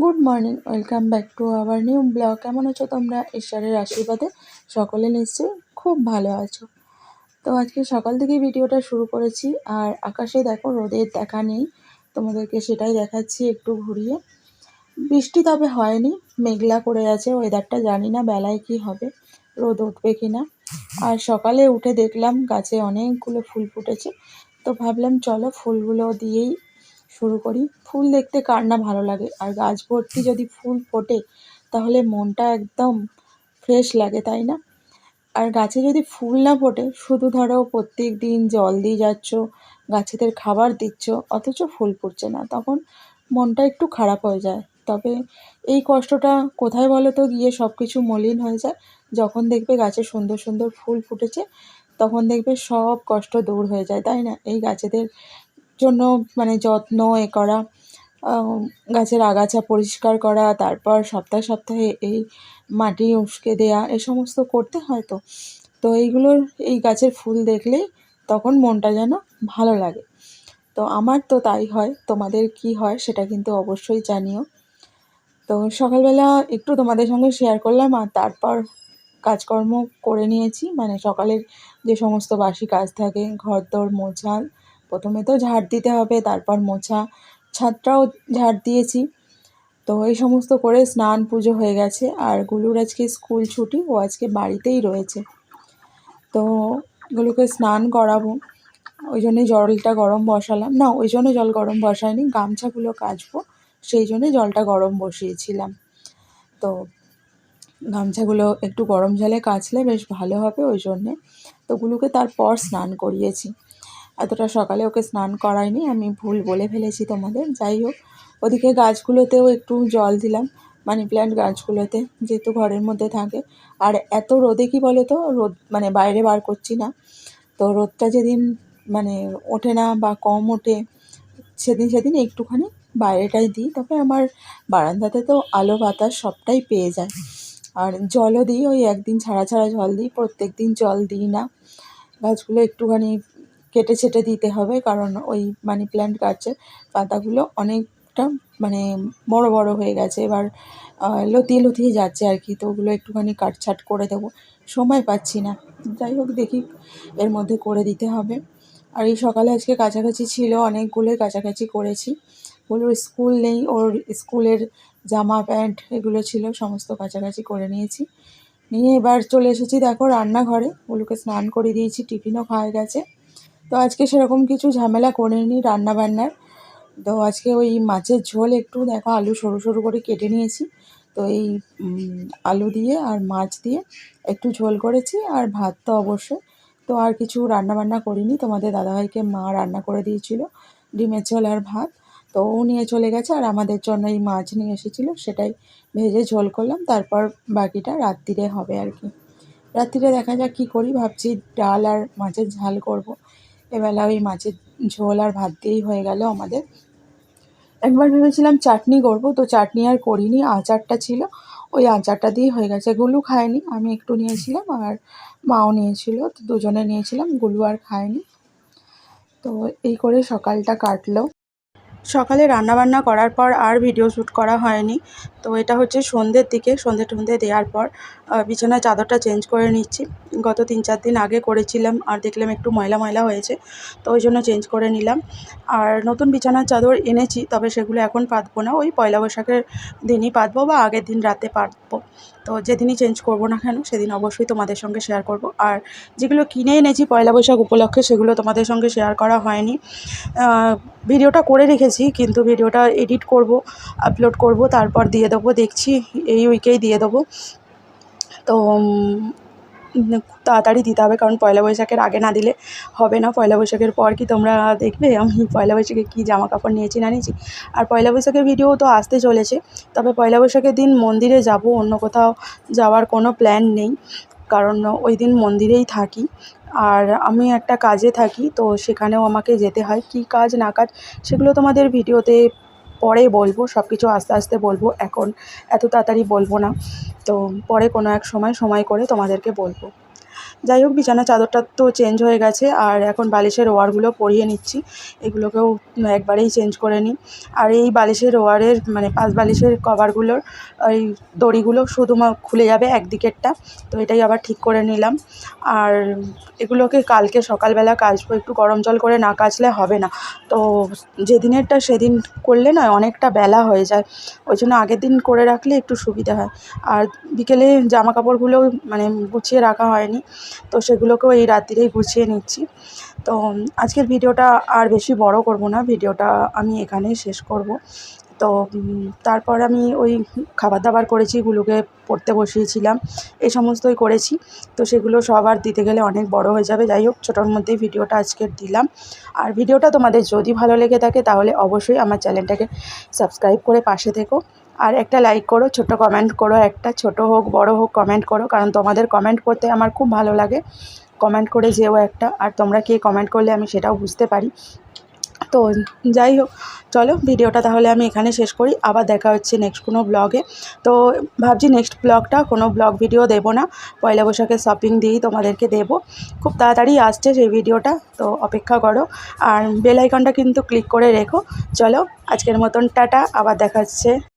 Good morning welcome back to our new blog কেমন আছো তোমরা? ঈশ্বরের আশীর্বাদে সকলে নিশ্চয়ই খুব ভালো আছো। তো আজকে সকাল থেকেই ভিডিওটা শুরু করেছি, আর আকাশে দেখো রোদের দেখা নেই। তোমাদেরকে সেটাই দেখাচ্ছি একটু ঘুরিয়ে। বৃষ্টি তবে হয়নি, মেঘলা করে আছে ওয়েদারটা জানি না বেলায় কি হবে, রোদ উঠবে কি না আর সকালে উঠে দেখলাম গাছে অনেকগুলো ফুল ফুটেছে, তো ভাবলাম চলো ফুলগুলো দিয়েই শুরু করি। ফুল দেখতে কার না ভালো লাগে। আর গাছ ভর্তি যদি ফুল ফোটে, তাহলে মনটা একদম ফ্রেশ লাগে, তাই না? আর গাছে যদি ফুল না ফোটে, শুধু ধরো প্রত্যেক দিন জল দিয়ে যাচ্ছ, গাছেদের খাবার দিচ্ছ, অথচ ফুল ফুটছে না, তখন মনটা একটু খারাপ হয়ে যায়। তবে এই কষ্টটা কোথায় বলো তো, গিয়ে সব কিছু মলিন হয়ে যায়। যখন দেখবে গাছে সুন্দর সুন্দর ফুল ফুটেছে, তখন দেখবে সব কষ্ট দূর হয়ে যায়, তাই না? এই গাছেদের জন্য মানে যত্ন এ করা গাছের আগাছা পরিষ্কার করা, তারপর সপ্তাহে সপ্তাহে এই মাটি উস্কে দেয়া, এ সমস্ত করতে হয় তো। তো এইগুলোর, এই গাছের ফুল দেখলেই তখন মনটা যেন ভালো লাগে। তো আমার তো তাই হয়, তোমাদের কি হয় সেটা কিন্তু অবশ্যই জানিও। তো সকালবেলা একটু তোমাদের সঙ্গে শেয়ার করলাম আর তারপর কাজকর্ম করে নিয়েছি। মানে সকালের যে সমস্ত বাসি কাজ থাকে ঘর দর মোছা প্রথমে তো ঝাড় দিতে হবে, তারপর মোছা, ছাদটাও ঝাড় দিয়েছি। তো এই সমস্ত করে স্নান পুজো হয়ে গেছে। আর গুলুর আজকে স্কুল ছুটি, ও আজকে বাড়িতেই রয়েছে। তো গুলুকে স্নান করাবো। ওই জন্যই জলটা গরম বসালাম। না, ওই জন্য জল গরম বসায়নি, গামছাগুলো কাচবো, সেই জন্যে জলটা গরম বসিয়েছিলাম। তো গামছাগুলো একটু গরম জলে কাচলে বেশ ভালো হবে ওই জন্যে। তো গুলুকে তারপর স্নান করিয়েছি। এতটা সকালে ওকে স্নান করাইনি, আমি ভুল বলে ফেলেছি তোমাদের। যাই হোক, ওদিকে গাছগুলোতেও একটু জল দিলাম, মানি প্ল্যান্ট গাছগুলোতে, যেহেতু ঘরের মধ্যে থাকে। আর এত রোদে কি বলো তো রোদ মানে বাইরে বার করছি না। তো রোদটা যেদিন মানে ওঠে না বা কম ওঠে, সেদিন সেদিন একটুখানি বাইরেটাই দিই। তবে আমার বারান্দাতে তো আলো বাতাস সবটাই পেয়ে যায়। আর জলও দিই, ওই একদিন ছাড়া ছাড়া জল দিই প্রত্যেক দিন জল দিই না। গাছগুলো একটুখানি কেটে ছেটে দিতে হবে, কারণ ওই মানি প্ল্যান্ট গাছের পাতাগুলো অনেকটা মানে বড় বড় হয়ে গেছে। এবার লতিয়ে লতিয়ে যাচ্ছে আর কি, তো ওগুলো একটুখানি কাটছাট করে দেবো। সময় পাচ্ছি না। যাই হোক, দেখি এর মধ্যে করে দিতে হবে। আর এই সকালে আজকে কাছাকাছি ছিল অনেকগুলোই কাছাকাছি করেছি। ওগুলোর স্কুল নেই, ওর স্কুলের জামা প্যান্ট এগুলো ছিল, সমস্ত কাছাকাছি করে নিয়েছি। নিয়ে এবার চলে এসেছি, দেখো রান্নাঘরে। ওগুলোকে স্নান করে দিয়েছি, টিফিনও খাওয়া গেছে। তো আজকে সেরকম কিছু ঝামেলা করিনি রান্না বান্নার তো আজকে ওই মাছের ঝোল একটু দেখো, আলু সরু সরু করে কেটে নিয়েছি। তো এই আলু দিয়ে আর মাছ দিয়ে একটু ঝোল করেছি আর ভাত তো অবশ্যই। তো আর কিছু রান্না বান্না করিনি। তোমাদের দাদাভাইকে মা রান্না করে দিয়েছিল ডিমের ঝোল আর ভাত। তো ও নিয়ে চলে গেছে আর আমাদের জন্য এই মাছ নিয়ে এসেছিল, সেটাই ভেজে ঝোল করলাম। তারপর বাকিটা রাত্রিরে হবে আর কি। রাত্রিরে দেখা যাক কী করি, ভাবছি ডাল আর মাছের ঝাল করব। এবেলা ওই মাছের ঝোল আর ভাত দিয়েই হয়ে গেল আমাদের। একবার ভেবেছিলাম চাটনি করব, তো চাটনি আর করিনি, আচারটা ছিল। ওই আচারটা দিয়েই হয়ে গেছে। গুলু খায়নি, আমি একটু নিয়েছিলাম আর মাও নিয়েছিল, তো দুজনে নিয়েছিলাম, গুলু আর খায়নি। তো এই করে সকালটা কাটলো। সকালে রান্নাবান্না করার পর আর ভিডিও শ্যুট করা হয়নি। তো এটা হচ্ছে সন্ধ্যের দিকে, সন্ধ্যে টন্ধে দেওয়ার পর বিছানার চাদরটা চেঞ্জ করে নিচ্ছি। গত তিন চার দিন আগে করেছিলাম আর দেখলাম একটু ময়লা ময়লা হয়েছে, তো ওই জন্য চেঞ্জ করে নিলাম। আর নতুন বিছানার চাদর এনেছি, তবে সেগুলো এখন পাতবো না, ওই পয়লা বৈশাখের দিনই পাতবো বা আগের দিন রাতে পাতবো। তো যেদিনই চেঞ্জ করব না কেন, সেদিন অবশ্যই তোমাদের সঙ্গে শেয়ার করব। আর যেগুলো কিনে এনেছি পয়লা বৈশাখ উপলক্ষে, সেগুলো তোমাদের সঙ্গে শেয়ার করা হয়নি। ভিডিওটা করে রেখেছি, কিন্তু ভিডিওটা এডিট করব আপলোড করব, তারপর দিয়ে দেবো, দেখছি, এই উইকেই দিয়ে দেবো। তো তাড়াতাড়ি দিতে হবে, কারণ পয়লা বৈশাখের আগে না দিলে হবে না। পয়লা বৈশাখের পর কি তোমরা দেখবে? আমি পয়লা বৈশাখে কী জামা কাপড় নিয়েছি না নিয়েছি? আর পয়লা বৈশাখের ভিডিও তো আসতে চলেছে, তবে পয়লা বৈশাখের দিন মন্দিরে যাব, অন্য কোথাও যাওয়ার কোনো প্ল্যান নেই, কারণ ওই দিন মন্দিরেই থাকি। আর আমি একটা কাজে থাকি, তো সেখানেও আমাকে যেতে হয়। কী কাজ না কাজ, সেগুলো তোমাদের ভিডিওতে পরে বলব সব কিছু আস্তে আস্তে বলব, এখন এত তাড়াতাড়ি বলব না। তো পরে কোনো এক সময় সময় করে তোমাদেরকে বলব। যাই হোক বিছানা চাদরটা তো চেঞ্জ হয়ে গেছে, আর এখন বালিশের ওয়ারগুলো পরিয়ে নিচ্ছি। এগুলোকেও একবারেই চেঞ্জ করে নিই। আর এই বালিশের ওয়ারের মানে পাঁচ বালিশের কভারগুলোর ওই দড়িগুলো শুধু খুলে যাবে একদিকেরটা। তো এটাই আবার ঠিক করে নিলাম। আর এগুলোকে কালকে সকালবেলা কাচবো, একটু গরম জল করে না কাচলে হবে না। তো যেদিনেরটা সেদিন করলে না অনেকটা বেলা হয়ে যায়। ওই জন্য আগের দিন করে রাখলে একটু সুবিধা হয়। আর বিকেলে জামা কাপড়গুলো মানে গুছিয়ে রাখা হয়নি। তো সেগুলোকেও এই রাত্রিরেই গুছিয়ে নিচ্ছি। তো আজকের ভিডিওটা আর বেশি বড় করব না, ভিডিওটা আমি এখানেই শেষ করব। তো তারপর আমি ওই খাবার দাবার করেছি গুলোকে পড়তে বসিয়েছিলাম, এই সমস্তই করেছি। তো সেগুলো সবার দিতে গেলে অনেক বড় হয়ে যাবে। যাই হোক, ছোটোর মধ্যেই ভিডিওটা আজকের দিলাম। আর ভিডিওটা তোমাদের যদি ভালো লেগে থাকে, তাহলে অবশ্যই আমার চ্যানেলটাকে সাবস্ক্রাইব করে পাশে থেকো। আর একটা লাইক করো, ছোট কমেন্ট করো, একটা ছোট হোক, বড় হোক কমেন্ট করো, কারণ তোমাদের কমেন্ট করতে আমার খুব ভালো লাগে। কমেন্ট করে যেও একটা, আর তোমরা কে কমেন্ট করলে আমি সেটাও বুঝতে পারি। তো যাই হোক, চলো ভিডিওটা তাহলে আমি এখানে শেষ করি। আবার দেখা হচ্ছে নেক্সট কোনো ব্লগে তো ভাবছি নেক্সট ব্লগটা কোনো ব্লগ ভিডিও দেবো না। পয়লা বৈশাখের শপিং দিয়েই তোমাদেরকে দেবো। খুব তাড়াতাড়ি আসছে সেই ভিডিওটা তো অপেক্ষা করো। আর বেল আইকনটা কিন্তু ক্লিক করে রেখো। চলো আজকের মতন, টাটা, আবার দেখা হচ্ছে।